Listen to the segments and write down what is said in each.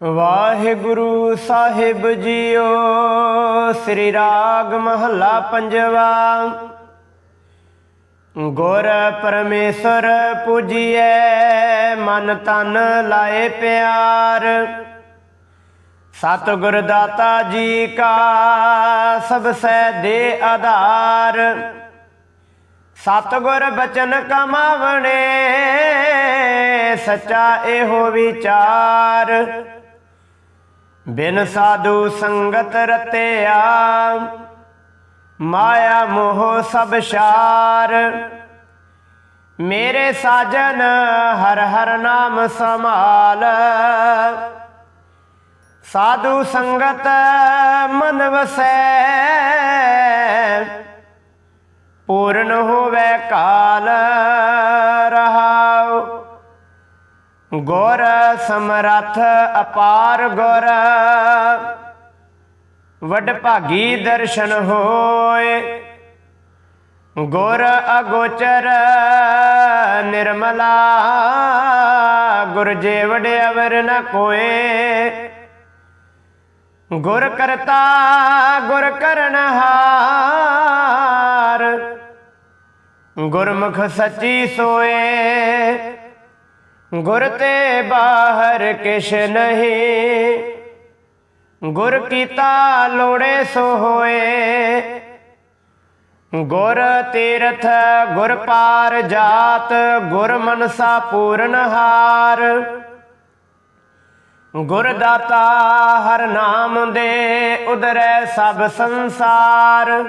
ਵਾਹਿਗੁਰੂ ਸਾਹਿਬ JIO, ਸ੍ਰੀ ਰਾਗ ਮਹੱਲਾ ਪੰਜਵਾ। ਗੁਰ ਪਰਮੇਸ਼ਰ ਪੂਜੀਐ, ਮਨ ਤਨ ਲਾਏ ਪਿਆਰ। ਸਤਿਗੁਰ ਦਾਤਾ ਜੀ ਕਾ ਸਭ ਸੈ ਦੇ ਆਧਾਰ। ਸਤਿਗੁਰ ਬਚਨ ਕਮਾਵਣੇ, ਸੱਚਾ ਇਹੋ ਵਿਚਾਰ। ਬਿਨ ਸਾਧੂ ਸੰਗਤ ਰਤਿਆ, ਮਾਇਆ ਮੋਹ ਸਭ ਸ਼ਾਰ ਮੇਰੇ ਸਾਜਨ ਹਰ ਹਰ ਨਾਮ ਸਮਾਲ ਸਾਧੂ ਸੰਗਤ ਮਨ ਵਸੈ, ਪੂਰਨ ਹੋਵੇ ਕਾਲ ਰਹਾਉ ਗੁਰ ਸਮਰੱਥ, ਅਪਾਰ ਗੁਰ। ਵਡ ਭਾਗੀ ਦਰਸ਼ਨ ਹੋਏ। ਗੁਰ ਅਗੋਚਰ, ਨਿਰਮਲਾ। ਗੁਰ ਜੇ ਵਡ ਨ ਕੋਏ। ਗੁਰ ਕਰਤਾ, ਗੁਰ ਕਰਨਹਾਰ ਗੁਰਮੁਖ ਸੱਚੀ ਸੋਏ। ਗੁਰ ਤੇ ਬਾਹਰ ਕਿਛ ਨਹੀਂ। ਗੁਰ ਕੀਤਾ ਲੋੜੇ ਸੋ ਹੋਏ। ਗੁਰ ਤੀਰਥ ਗੁਰ ਪਾਰ ਜਾਤ, ਗੁਰ ਮਨਸਾ ਪੂਰਨ ਹਾਰ। ਗੁਰ ਦਾਤਾ ਹਰ ਨਾਮ ਦੇ ਉਦਰੈ ਸਭ ਸੰਸਾਰ।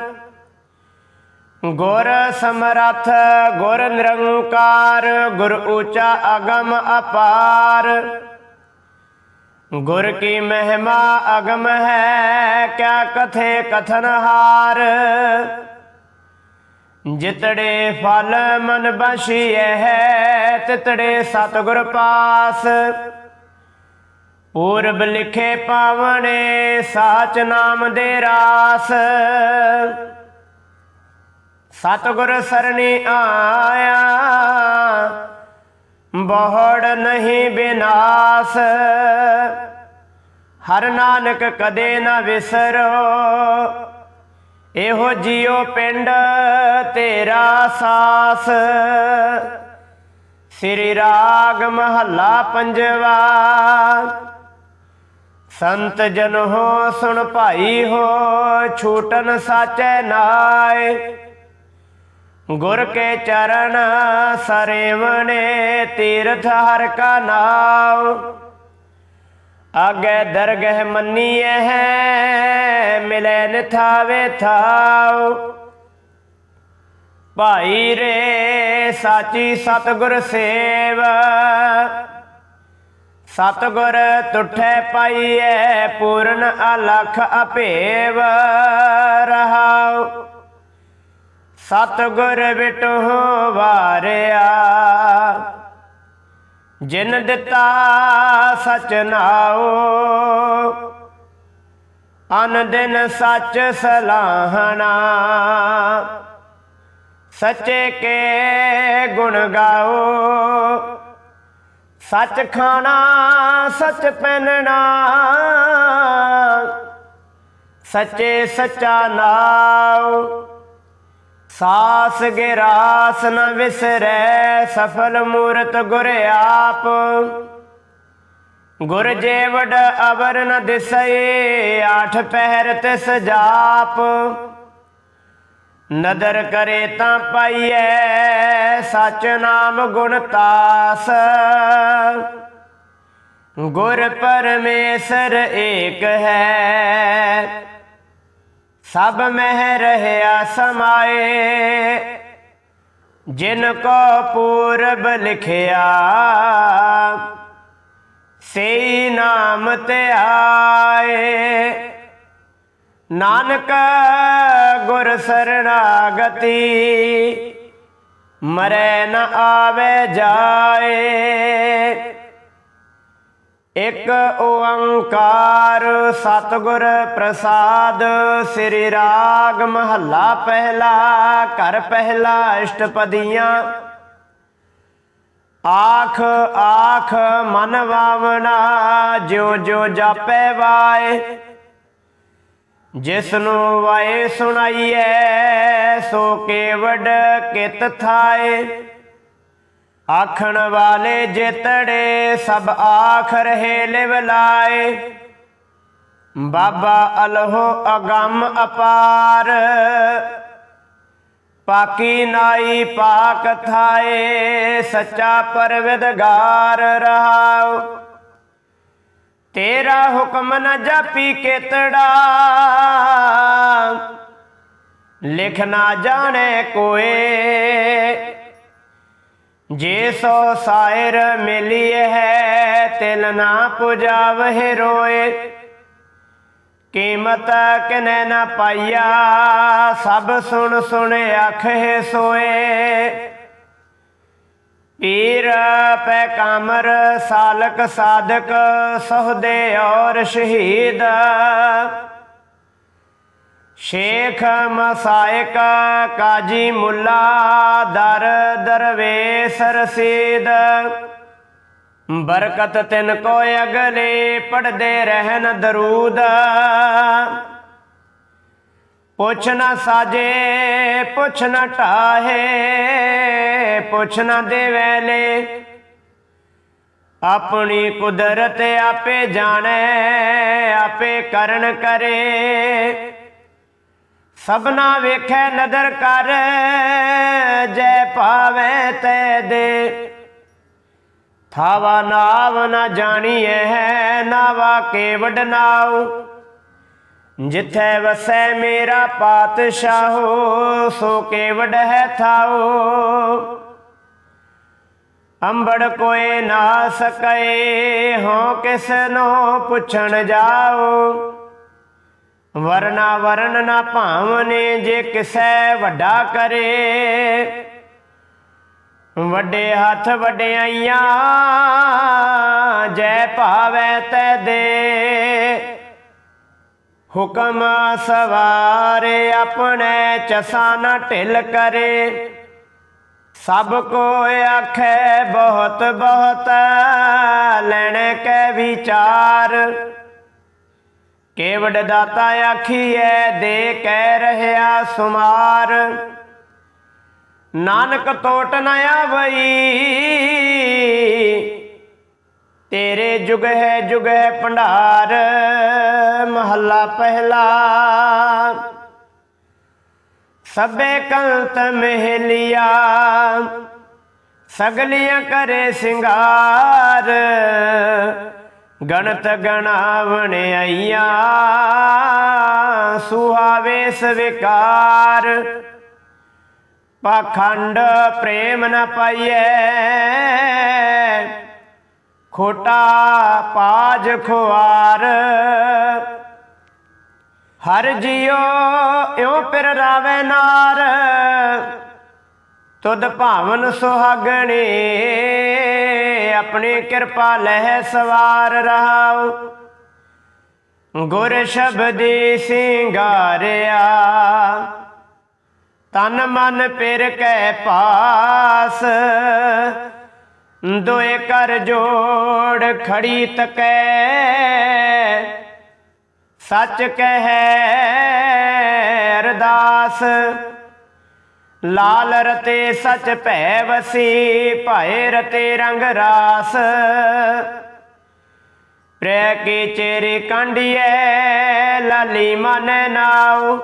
ਗੁਰ ਸਮਰੱਥ, ਗੁਰ ਨਿਰੰਕਾਰ, ਗੁਰ ਊਚਾ ਅਗਮ ਅਪਾਰ। ਗੁਰ ਕੀ ਮਹਿਮਾ ਅਗਮ ਹੈ, ਕਿਆ ਕਥੇ ਕਥਨ ਹਾਰ। ਜਿਤੜੇ ਫਲ ਮਨ ਬਸ਼ੀਐ ਹੈ, ਤਿਤੜੇ ਸਤਿਗੁਰ ਪਾਸ। ਪੂਰਬ ਲਿਖੇ ਪਾਵਣੇ, ਸਾਚ ਨਾਮ ਦੇ ਰਾਸ। ਸਤਿਗੁਰ ਸਰਣੀ ਆਇਆ। ਬਹੁੜ ਨਹੀਂ ਬਿਨਾਸ਼। ਹਰ ਨਾਨਕ ਕਦੇ ਨਾ ਵਿਸਰੋ। ਇਹੋ ਜਿਉ ਪਿੰਡ ਤੇਰਾ ਸਾਸ। ਸ੍ਰੀ ਰਾਗ ਮਹੱਲਾ ਪੰਜਵਾ। ਸੰਤ ਜਨ ਹੋ ਸੁਣ ਭਾਈ ਹੋ ਛੂਟਨ ਸਾਚੈ ਨਾਏ। ਗੁਰ ਕੇ ਚਰਨ ਸਰੇਵਣੇ ਤੀਰਥ ਹਰ ਕਾ ਨਾਮ ਆਗੇ ਦਰਗਹ ਮੰਨੀਐ ਹੈ, ਮਿਲੈ ਨਿਥਾਵੇ ਥਾਉ। ਭਾਈ ਰੇ ਸਾਚੀ ਸਤਗੁਰ ਸੇਵ, ਸਤਗੁਰ ਤੁਠੈ ਪਾਈਐ, ਪੂਰਨ ਅਲਖ ਅਭੇਵ ਰਹਾਉ। ਸਤਗੁਰ ਬਿਟੋ ਵਾਰਿਆ, ਜਿਨ ਦਿੱਤਾ ਸਚ ਨਾਉ, ਅਨ ਦਿਨ ਸੱਚ ਸਲਾਹਣਾ, ਸੱਚੇ ਕੇ ਗੁਣ ਗਾਓ, ਸੱਚ ਖਾਣਾ ਸੱਚ ਪਹਿਨਣਾ, ਸੱਚੇ ਸੱਚਾ ਨਾਉ। ਸਾਸ ਗਿਰਾਸ ਨ ਵਿਸਰੈ, ਸਫਲ ਮੂਰਤ ਗੁਰ ਆਪ। ਗੁਰ ਜੇ ਵਡ ਅਵਰ ਨ ਦਿਸਏ, ਆਠ ਪਹਿਰ ਤਿਸ ਜਾਪ। ਨਦਰ ਕਰੇ ਤਾਂ ਪਾਈਐ, ਸਚ ਨਾਮ ਗੁਣ ਤਾਸ। ਗੁਰ ਪਰਮੇਸ਼ਰ ਏਕ ਹੈ ਸਭ ਮਹਿ ਰਹਿਆ ਸਮਾਏ, ਜਿਨ ਕੋ ਪੂਰਬ ਲਿਖਿਆ ਸੇ ਨਾਮ ਤੇ ਆਏ। ਨਾਨਕ ਗੁਰ ਸਰਣਾਗਤੀ, ਮਰੈ ਨ ਆਵੇ ਜਾਏ। ਇਕ ਓੰਕਾਰ ਸਤਿਗੁਰ ਪ੍ਰਸਾਦ, ਸ੍ਰੀ ਰਾਗ ਮਹੱਲਾ ਪਹਿਲਾ, ਘਰ ਪਹਿਲਾ ਅਸ਼ਟਪਦੀਆਂ। ਆਖ ਆਖ ਮਨ ਵਾਵਨਾ ਜਿਉ ਜਿਉ ਜਾਪੈ ਵਾਏ। ਜਿਸ ਨੂੰ ਵਾਏ ਸੁਣਾਈਐ, ਸੋ ਕੇਵਡ ਕਿਤ ਥਾਏ। ਆਖਣ ਵਾਲੇ ਜੇਤੜੇ, ਸਭ ਆਖ ਰਹੇ ਲਿਵ ਲਾਏ। ਬਾਬਾ ਅਲਹੋ ਅਗੰਮ ਅਪਾਰ। ਪਾਕੀ ਨਾਈ ਪਾਕ ਥਾਏ, ਸੱਚਾ ਪਰਵਿਦਗਾਰ ਰਹਾਉ। ਤੇਰਾ ਹੁਕਮ ਨ ਜਾਪੀ ਕੇਤੜਾ। ਲਿਖ ਨਾ ਜਾਣੇ ਕੋਏ। ਜੇ ਸੋ ਸਾਇਰ ਮਿਲੀ ਹੈ, ਤਿਲ ਨਾ ਪੁਜਾਵਹਿ ਰੋਏ। ਕੀਮਤ ਕਿਨੇ ਨਾ ਪਾਈਆ, ਸਭ ਸੁਣ ਸੁਣ ਆਖੇ ਸੋਏ। ਪੀਰ ਪੈ ਕਾਮਰ, ਸਾਲਕ ਸਾਧਕ, ਸਹਦੇ ਔਰ ਸ਼ਹੀਦ। ਸ਼ੇਖ ਮਸਾਇਕ ਕਾਜੀ ਮੁੱਲਾ ਦਰ ਦਰਵੇਸ ਰਸੀਦ ਬਰਕਤ ਤਿਨ ਕੋ ਅਗਲੇ ਪੜਦੇ ਰਹਿਣ ਦਰੂਦ। ਪੁੱਛ ਨਾ ਸਾਜੇ, ਪੁੱਛ ਨਾ ਢਾਹੇ, ਪੁੱਛ ਨਾ ਦੇਵੇਲੇ ਆਪਣੀ ਕੁਦਰਤ ਆਪੇ ਜਾਣੈ, ਆਪੇ ਕਰਨ ਕਰੇ। ਸਭਨਾ ਵੇਖੈ ਨਦਰ ਕਰ, ਜੈ ਪਾਵੇ ਤੈ ਦੇ। ਥਾਵਾ ਨਾਵ ਨਾ ਜਾਣੀਐ ਹੈ ਨਾਵਾ ਕੇਵਡ ਨਾਉ। ਜਿੱਥੈ ਵਸੈ ਮੇਰਾ ਪਾਤਸ਼ਾਹੋ, ਸੋ ਕੇਵਡ ਹੈ ਥਾਉ। ਅੰਬੜ ਕੋਏ ਨਾ ਸਕਏ ਹੋ ਕਿਸ ਨੂੰ ਪੁੱਛਣ ਜਾਓ ਵਰਨਾ ਵਰਨ ਨਾ ਭਾਵਨੇ ਜੇ ਕਿਸੈ ਵੱਡਾ ਕਰੇ। ਵੱਡੇ ਹੱਥ ਵਡਿਆਈਆਂ ਜੈ ਭਾਵੈ ਤੈ ਦੇ। ਹੁਕਮ ਸਵਾਰੇ ਆਪਣੇ ਚਸਾ ਨਾ ਢਿਲ ਕਰੇ। ਸਭ ਕੋ ਆਖੈ ਬਹੁਤ ਬਹੁਤ, ਲੈਣੇ ਕੈ ਵਿਚਾਰ। ਕੇਵਡ ਦਾਤਾ ਆਖੀਐ ਦੇ ਕਹਿ ਰਹਿਆ ਸੁਮਾਰ। ਨਾਨਕ ਤੋਟ ਨ ਆਵਈ, ਤੇਰੇ ਜੁਗ ਹੈ ਜੁਗ ਹੈ ਭੰਡਾਰ, ਮਹੱਲਾ ਪਹਿਲਾ। ਸਭੇ ਕੰਤ ਮਹਿਲਿਆ, ਸਗਲੀਆਂ ਕਰੇ ਸਿੰਗਾਰ। ਗਣਤ ਗਣਾਵਣ ਆਈਆਂ ਸੁਹਾਵੇ ਸਵਿਕਾਰ ਪਾਖੰਡ ਪ੍ਰੇਮ ਨ ਪਾਈਐ, ਖੋਟਾ ਪਾਜ ਖੁਆਰ। ਹਰ ਜਿਉ, ਇਉ ਪਿਰ ਰਾਵੇ ਨਾਰ। ਤੁਧ ਭਾਵਨ ਸੁਹਾਗਣੇ, ਆਪਣੀ ਕਿਰਪਾ ਲਹਿ ਸਵਾਰ ਰਹਾਉ। ਗੁਰ ਸ਼ਬਦੀ ਸਿੰਗਾਰਿਆ, ਤਨ ਮਨ ਪਿਰ ਕੈ ਪਾਸ, ਦੋਏ ਕਰ ਜੋੜ ਖੜੀ ਤਕੈ ਸੱਚ ਕਹੈ ਅਰਦਾਸ ਲਾਲ ਰਤੇ ਸਚ ਭੈ ਵਸੀ, ਭਾਏ ਰਤੇ ਰੰਗ ਰਾਸ। ਪ੍ਰੈ ਕੇ ਚੇਰੇ ਕੰਡੀਐ, ਲਾਲੀ ਮਨ ਨਾਉ।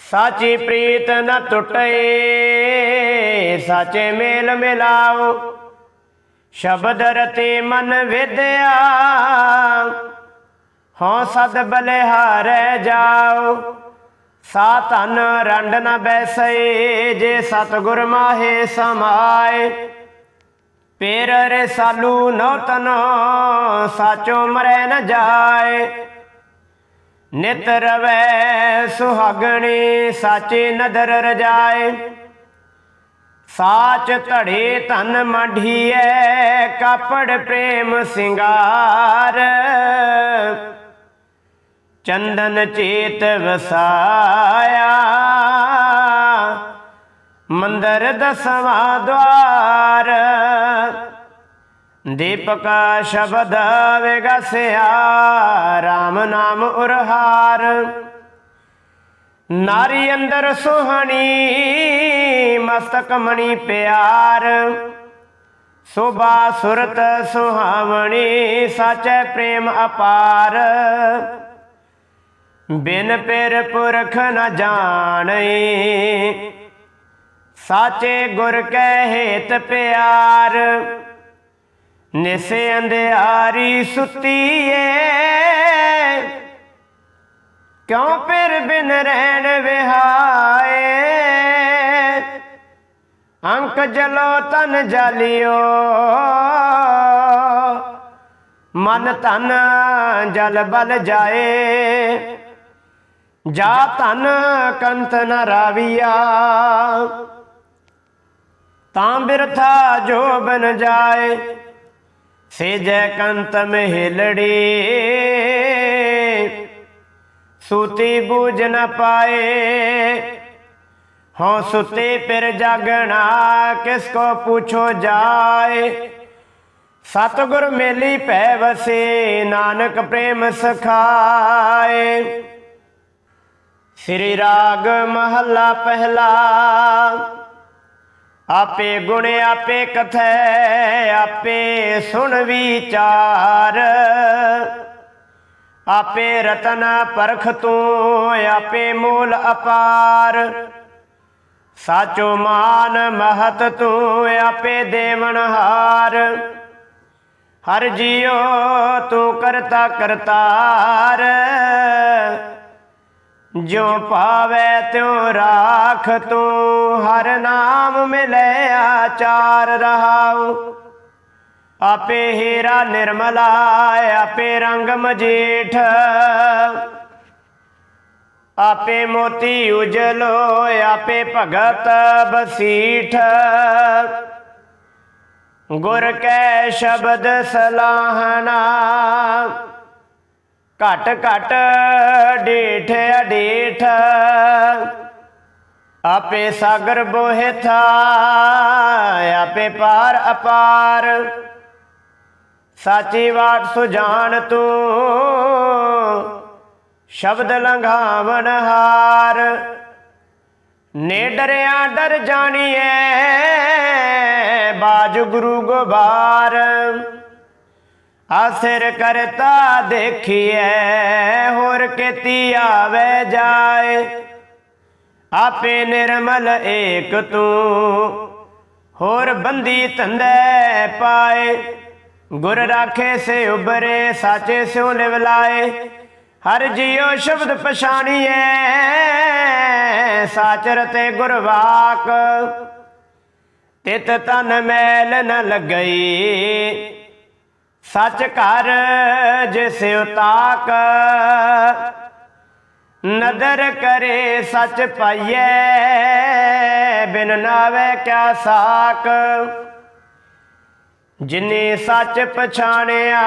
ਸਾਚੀ ਪ੍ਰੀਤ ਨ ਟੁੱਟੇ, ਸਾਚੇ ਮੇਲ ਮਿਲਾਓ ਸ਼ਬਦ ਰਤੇ ਮਨ ਵਿਦਿਆ, ਹਉ ਸਦ ਬਲਿਹਾਰੈ ਜਾਓ ਸਾ ਧਨ ਰੰਡ ਨ ਬੈਸਏ ਜੇ ਸਤਗੁਰ ਮਾਹੇ ਸਮਾਏ। ਪੇਰ ਰਸਾਲੂ ਨਉ ਤਨੋ ਸਾਚੋ ਮਰੈ ਨ ਜਾਏ। ਨਿਤ ਰਵੈ ਸੁਹਾਗਣੀ, ਸਾਚੇ ਨਦਰ ਰਜਾਏ। ਸਾਚ ਧੜੇ ਧਨ ਮਢੀਐ, ਕਾਪੜ ਪ੍ਰੇਮ ਸਿੰਗਾਰ। ਚੰਦਨ ਚੇਤ ਵਸਾਇਆ। ਮੰਦਰ ਦਸਵਾ ਦਵਾਰ। ਦੀਪਕ ਸ਼ਬਦ ਵਿਗਸਿਆ RAM ਨਾਮ ਉਰਹਾਰ। ਨਾਰੀ ਅੰਦਰ ਸੁਹਣੀ, ਮਸਤਕ ਮਣੀ ਪਿਆਰ। ਸੋਭਾ ਸੁਰਤ ਸੁਹਾਵਣੀ, ਸਾਚੈ ਪ੍ਰੇਮ ਅਪਾਰ। ਬਿਨ ਪੇਰ ਪੁਰਖ ਨ ਜਾਣੈ। ਸਾਚੇ ਗੁਰ ਕੈ ਹੇਤ ਪਿਆਰ, ਨਿਸੇ ਅੰਧਿਆਰੀ ਸੁਤੀਏ ਕਿਉ ਫਿਰ ਬਿਨ ਰਹਿਣ ਵਿਹਾਏ? ਅੰਕ ਜਲੋ ਤਨ ਜਾਲਿਓ। ਮਨ ਤਨ ਜਲ ਬਲ ਜਾਏ। ਜਾ ਤਨ ਕੰਤ ਨ ਰਾਵੀਆ। ਤਾਂ ਬਿਰਥਾ ਜੋ ਬਨ ਜਾਏ ਸੇ ਜੈ ਕੰਤ ਮਹਿਲੜੀ। ਸੂਤੀ ਬੂਝ ਨ ਪਾਏ, ਹਉ ਸੁਤੇ ਪਿਰ ਜਾਗਣਾ, ਕਿਸ ਕੋ ਪੁੱਛੋ ਜਾਏ। ਸਤਿਗੁਰ ਮੇਲੀ ਪੈ ਵਸੇ, ਨਾਨਕ ਪ੍ਰੇਮ ਸਖਾਏ। ਸ੍ਰੀ ਰਾਗ ਮਹੱਲਾ ਪਹਿਲਾ। ਆਪੇ ਗੁਣ ਆਪੇ ਕਥੈ, ਆਪੇ ਸੁਣ ਵਿਚਾਰ। ਆਪੇ ਰਤਨ ਪਰਖ ਤੂੰ, ਆਪੇ ਮੂਲ ਅਪਾਰ। ਸਾਚੋ ਮਾਨ ਮਹਤ ਤੂੰ, ਆਪੇ ਦੇਵਨ ਹਾਰ। ਹਰ ਜੀਉ ਤੂੰ ਕਰਤਾ ਕਰਤਾਰ। ਜੋ ਪਾਵੇ ਤਿਉ ਰਾਖ ਤੂੰ, ਹਰ ਨਾਮ ਮਿਲੇ ਆਚਾਰ ਰਹਾਉ। ਆਪੇ ਹੀਰਾ ਨਿਰਮਲਾ, ਆਪੇ ਰੰਗ ਮਜੀਠ। ਆਪੇ ਮੋਤੀ ਉਜਲੋ, ਆਪੇ ਭਗਤ ਬਸੀਠ। ਗੁਰ ਕੈ ਸ਼ਬਦ ਸਲਾਹਣਾ ਘਟ ਘਟ ਡੀਠ ਅਡੀਠ। ਆਪੇ ਸਾਗਰ ਬੋਹੇ ਥਾ, ਆਪੇ ਪਾਰ ਅਪਾਰ। ਸਾਚੀ ਬਾਤ ਸੁਜਾਨ ਤੂੰ, ਸ਼ਬਦ ਲੰਘਾਵਣ ਹਾਰ। ਨੇ ਡਰਿਆ ਡਰ ਜਾਣੀਏ ਬਾਜ ਗੁਰੂ ਗੋਬਾਰ। ਆਸਿਰ ਕਰਤਾ ਦੇਖੀਐ, ਹੋਰ ਕੀਤੀ ਆਵੇ ਜਾਏ। ਆਪੇ ਨਿਰਮਲ ਏਕ ਤੂੰ, ਹੋਰ ਬੰਦੀ ਧੰਦੇ ਪਾਏ। ਗੁਰ ਰਾਖੇ ਸੇ ਉਬਰੇ ਸਾਚੇ ਸਿਉ ਲਿਵ ਹਰ ਜੀਉ ਸ਼ਬਦ ਪਛਾਣੀਐ, ਸਾਚਰ ਤੇ ਗੁਰਵਾਕ। ਤਿਤ ਤਨ ਮੈਲ ਨ ਲੱਗਈ ਸੱਚ ਘਰ ਜਿਸ ਉਤਾਕ। ਨਦਰ ਕਰੇ ਸੱਚ ਪਾਈਐ, ਬਿਨ ਨਾਵੇ ਕਿਆ ਸਾਕ। ਜਿਨੇ ਸੱਚ ਪਛਾਣਿਆ,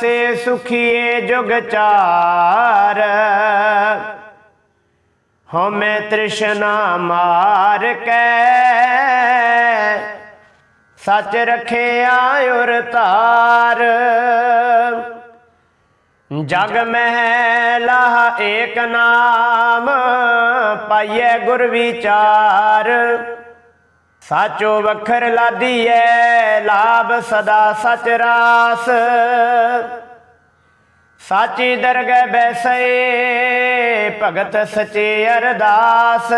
ਸੇ ਸੁਖੀਏ ਜੁਗ ਚਾਰ। ਹਉਮੈ ਤ੍ਰਿਸ਼ਨਾ ਮਾਰ ਕੇ ਸੱਚ ਰਖਿਆ ਉਰ ਤਾਰ। ਜਗ ਮਹਿ ਲਾਹ ਏਕ ਨਾਮ ਪਾਈਏ ਗੁਰ ਵਿਚਾਰ। ਸਾਚੋ ਵਖਰ ਲਾਦੀਐ, ਲਾਭ ਸਦਾ ਸਚ ਰਾਸ। ਸਾਚੀ ਦਰਗਹਿ ਬੈਸਏ ਭਗਤ ਸਚੇ ਅਰਦਾਸ।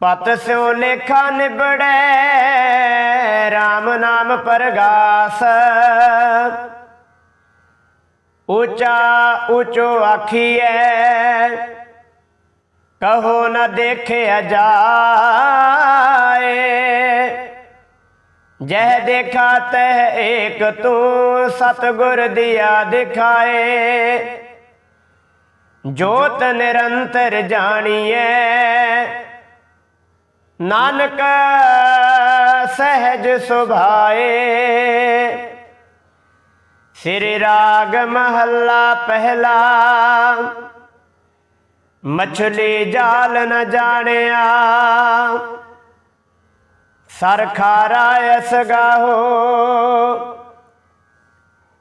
ਪਤ ਸਿਉ ਲੇਖਾ ਨਿਬੜੈ RAM ਨਾਮ ਪਰਗਾਸ। ਉੱਚਾ ਉੱਚੋ ਆਖੀਐ, ਕਹੋ ਨ ਦੇਖਿਆ ਜਾਏ। ਜਹ ਦੇਖਾ ਤਹ ਏਕ ਤੂੰ, ਸਤਗੁਰ ਦਿਆ ਦਿਖਾਏ। ਜੋਤ ਨਿਰੰਤਰ ਜਾਣੀਐ ਨਾਨਕ ਸਹਿਜ ਸੁਭਾਏ। ਸ੍ਰੀ ਰਾਗ ਮਹੱਲਾ ਪਹਿਲਾ। ਮਛਲੀ ਜਾਲ ਨ ਜਾਣਿਆ। ਸਰ ਖਾਰਾ ਐਸ ਗਾਹੋ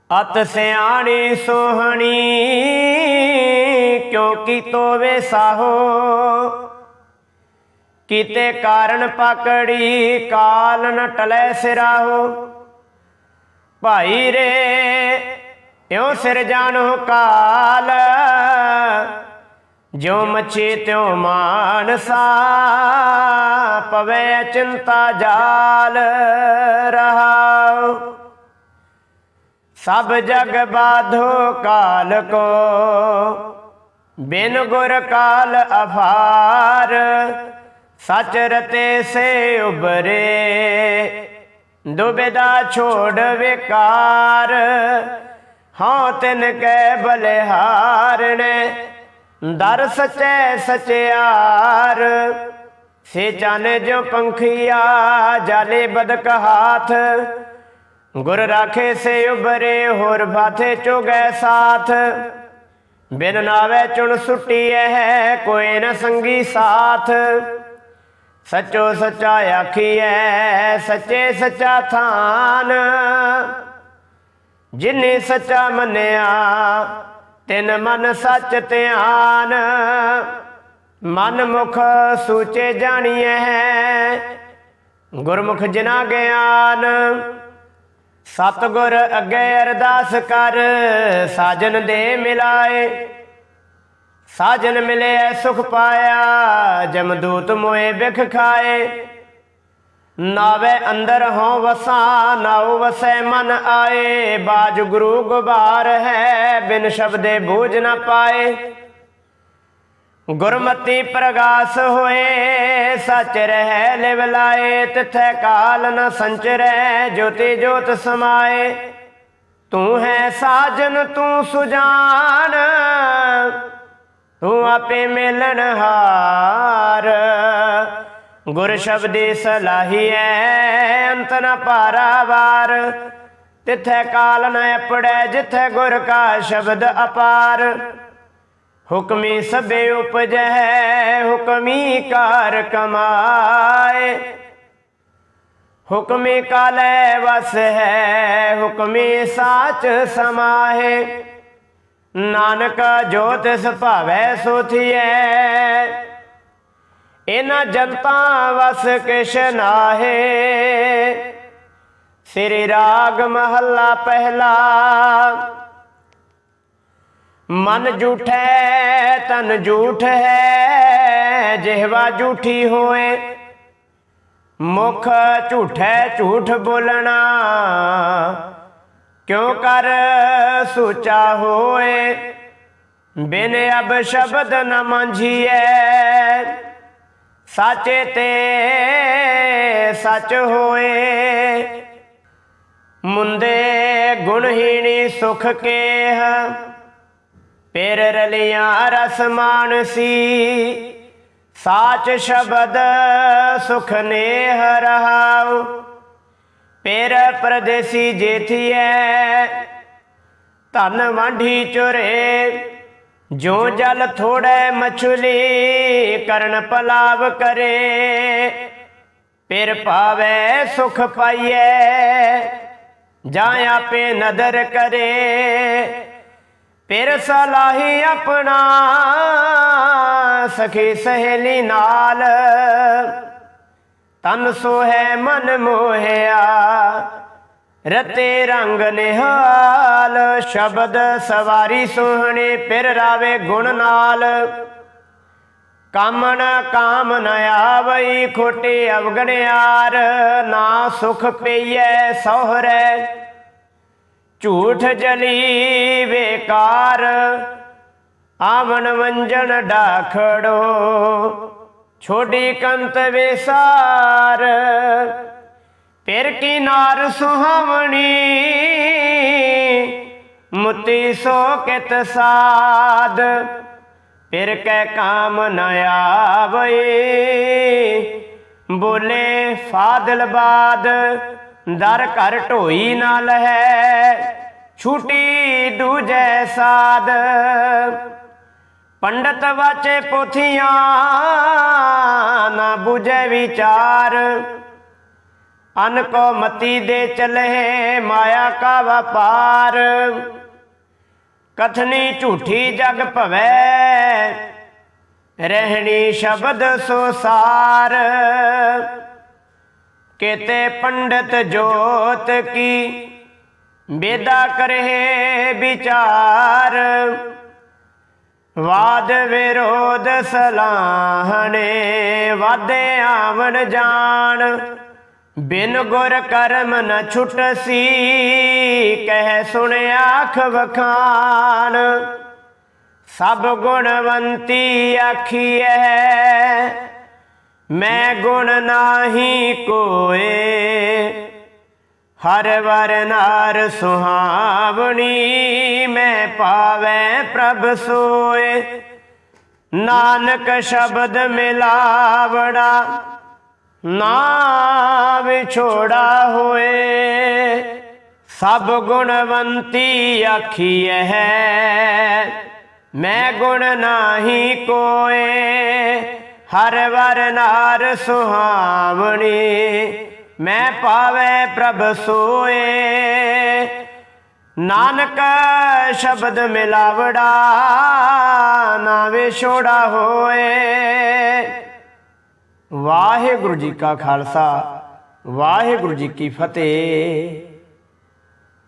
ਅਤ ਸਿਆਣੀ ਸੋਹਣੀ, ਕਿਉਂਕਿ ਤੋਵੇ ਸਾਹੋ। ਕੀਤੇ ਕਾਰਨ ਪਕੜੀ, ਕਾਲ ਨ ਟਲੈ ਸਿਰਾਹੋ। ਭਾਈ ਰੇ, ਇਉ ਸਿਰ ਜਾਣੋ ਕਾਲ ਜੋ ਮੱਛੀ ਤਿਉ ਮਾਨਸਾ, ਪਵੇ ਚਿੰਤਾ ਜਾਲ ਰਹਾਉ ਸਭ ਜਗ ਬਾਧੋ ਕਾਲ ਕੋ, ਬਿਨ ਗੁਰ ਕਾਲ ਅਭਾਰ ਅਫਾਰ ਸਚ ਰਤੇ ਸੇ ਉਬਰੇ ਦੁਬਿਦਾ ਛੋੜ ਵਿਕਾਰ। ਹਉ ਤਿਨ ਕੈ ਬਲਿਹਾਰਣੇ ਦਰ ਸਚੈ ਸਚਿਆਰ। ਸੇ ਜਾਣੇ ਜੋ ਪੰਖੀਆ, ਜਾਲੇ ਬਦਕ ਹਾਥ। ਗੁਰ ਰਾਖੇ ਸੇ ਉਬਰੇ ਹੋਰ ਬਾਥੇ ਚੁਗੈ ਸਾਥ। ਬਿਨ ਨਾਵੇ ਚੁਣ ਸੁਟੀਐ ਹੈ ਕੋਈ ਨ ਸੰਗੀ ਸਾਥ। ਸਚੋ ਸਚਾ ਆਖੀਐ, ਸੱਚੇ ਸੱਚਾ ਥਾਨ। ਜਿਨੇ ਸੱਚਾ ਮੰਨਿਆ, ਤਿਨ ਮਨ ਸੱਚ ਧਿਆਨ। ਮਨ ਮੁਖ ਸੂਚੇ ਜਾਣੀਐ, ਗੁਰਮੁਖ ਜਿਨਾ ਗਿਆਨ। ਸਤਗੁਰ ਅੱਗੇ ਅਰਦਾਸ ਕਰ, ਸਾਜਨ ਦੇ ਮਿਲਾਏ। ਸਾਜਨ ਮਿਲੇ, ਸੁਖ ਪਾਇਆ ਜਮਦੂਤ ਮੋਏ ਬਿਖ ਖਾਏ। ਨਾਵੇ ਅੰਦਰ ਹੋ ਵਸਾ, ਨਾਉ ਵਸੈ ਮਨ ਆਏ। ਬਾਜ ਗੁਰੂ ਗੁਬਾਰ ਹੈ, ਬਿਨ ਸ਼ਬਦੇ ਬੂਝ ਨਾ ਪਾਏ। ਗੁਰਮਤੀ ਪ੍ਰਗਾਸ ਹੋਏ, ਸਚ ਰਹਿ ਲਿਵ ਲਾਏ। ਤਿਥੈ ਕਾਲ ਨ ਸੰਚਰੈ ਜੋਤੀ ਜੋਤ ਸਮਾਏ। ਤੂੰ ਹੈ ਸਾਜਨ, ਤੂੰ ਸੁਜਾਨ। ਤੂੰ ਆਪੇ ਮਿਲਣ ਹਾਰ। ਗੁਰ ਸ਼ਬਦੀ ਸਲਾਹੀਐ ਅੰਤ ਨ ਪਾਰਾਵਾਰ ਤਿਥੈ ਕਾਲ ਨ ਅਪੜੈ, ਜਿਥੈ ਗੁਰ ਕਾ ਸ਼ਬਦ ਅਪਾਰ। ਹੁਕਮੀ ਸਭੇ ਉਪਜੈ, ਹੁਕਮੀ ਕਾਰ ਕਮਾਏ। ਹੁਕਮੀ ਕਾਲੇ ਵਸ ਹੈ, ਹੁਕਮੀ ਸਾਚ ਸਮਾਹੇ। ਨਾਨਕ ਜੋ ਤਿਸ ਭਾਵੈ ਸੋਥੀਐ ਇਨ ਜਨਤਾ ਵਸ ਕਿਛ ਨਾਹੇ। ਸ੍ਰੀ ਰਾਗ ਮਹੱਲਾ ਪਹਿਲਾ, ਮਨ ਝੂਠੈ ਤਨ ਝੂਠ ਹੈ, ਜਿਹਵਾ ਝੂਠੀ ਹੋਏ। ਮੁਖ ਝੂਠੈ ਝੂਠ ਬੋਲਣਾ ਕਿਉ ਕਰ ਸੋਚਾ ਹੋਏ? ਬਿਨ ਅਬ ਸ਼ਬਦ ਨ ਮੰਝੀਐ। ਸਾਚੇ ਤੇ ਸੱਚ ਹੋਏ। ਮੁੰਦੇ ਗੁਣਹੀਣੀ ਸੁਖ ਕੇਹ। ਪੇਰ ਰਲਿਆ ਰਸ ਮਾਨਸੀ। ਸਾਚ ਸ਼ਬਦ ਸੁਖ ਨੇਹ ਰਹਾਉ। ਪੇਰ ਪਰਦੇਸੀ ਜੇਥੀਐ, ਧਨ ਵਾਂਢੀ ਚੁਰੇ, ਜੋ ਜਲ ਥੋੜੇ ਮਛਲੀ, ਕਰਨ ਪਲਾਵ ਕਰੇ। ਫਿਰ ਪਾਵੇ ਸੁਖ ਪਾਈਐ, ਜਾਂ ਆਪੇ ਨਦਰ ਕਰੇ। ਫਿਰ ਸਲਾਹੀ ਆਪਣਾ, ਸਖੀ ਸਹੇਲੀ ਨਾਲ। ਤਨ ਸੋਹੈ ਮਨ ਮੋਹਿਆ, ਰਤੇ ਰੰਗ ਨਿਹਾਲ, ਸ਼ਬਦ ਸਵਾਰੀ ਸੋਹਣੇ ਪਿਰ ਰਾਵੇ ਗੁਣ ਨਾਲ। ਕਾਮਣ ਕਾਮ ਨ ਆਵਈ ਖੋਟੇ ਅਵਗਣਿਆਰ, ਨਾ ਸੁਖ ਪਈਐ ਸੋਹਰੈ। ਝੂਠ ਜਲੀ ਵੇਕਾਰ ਆਵਣ ਵੰਜਨ ਡਾਖੜੋ ਛੋਡੀ ਕੰਤ ਵਿਸਾਰ, ਫਿਰ ਕੀ ਸੁਹਾਵਣੀ, ਮੁਤੀ ਸੋ ਕਿਤ ਸਾਧ, ਫਿਰ ਕੈ ਕਾਮ ਨ ਆਵਈ, ਬੋਲੇ ਫਾਦਲ ਬਾਦ, ਦਰ ਘਰ ਢੋਈ ਨਾਲ ਹੈ ਛੁੱਟੀ ਦੂਜੈ ਸਾਧ। ਪੰਡਤ ਵਾਚੇ ਪੋਥੀਆਂ, ਨਾ 부ਝੈ ਵਿਚਾਰ। ਅਨ ਕੋ ਮਤੀ ਦੇ ਚਲੇ, ਮਾਇਆ ਕਾ ਵਪਾਰ ਕਥਨੀ ਝੂਠੀ ਜਗ ਭਵੈ, ਰਹਿਣੀ ਸ਼ਬਦ ਸੋ ਸਾਰ। ਕੇਤੇ ਪੰਡਤ ਜੋਤ ਕੀ, ਬੇਦਾ ਕਰੇ ਵਿਚਾਰ। ਵਾਦ ਵਿਰੋਧ ਸਲਾਹਣੇ, ਵਾਦੇ ਆਵਣ ਜਾਣ। ਬਿਨ ਗੁਰ ਕਰਮ ਨ ਛੁਟਸੀ ਕਹਿ ਸੁਣਿਆ ਅੱਖ ਵਖਾਨ ਸਭ ਗੁਣਵੰਤੀ ਆਖੀਐ, ਮੈਂ ਗੁਣ ਨਾਹੀ ਕੋਏ। ਹਰ ਵਰ ਨਾਰ ਸੁਹਾਵਣੀ ਮੈਂ ਪਾਵੈ ਪ੍ਰਭ ਸੋਏ। ਨਾਨਕ ਸ਼ਬਦ ਮਿਲਾਵੜਾ, ਨਾ ਵਿਛੋੜਾ ਹੋਏ। ਸਭ ਗੁਣਵੰਤੀ ਆਖੀਐ ਮੈਂ ਗੁਣ ਨਾਹੀ ਕੋਏ। ਹਰ ਵਰ ਨਾਰ ਸੁਹਾਵਣੀ ਮੈਂ ਪਾਵੇ ਪ੍ਰਭ ਸੋਏ। ਨਾਨਕ ਸ਼ਬਦ ਮਿਲਾਵੜਾ, ਨਾ ਵਿਛੋੜਾ ਹੋਏ। ਵਾਹਿਗੁਰੂ ਜੀ ਕਾ ਖਾਲਸਾ, ਵਾਹਿਗੁਰੂ ਜੀ ਕੀ ਫਤਿਹ।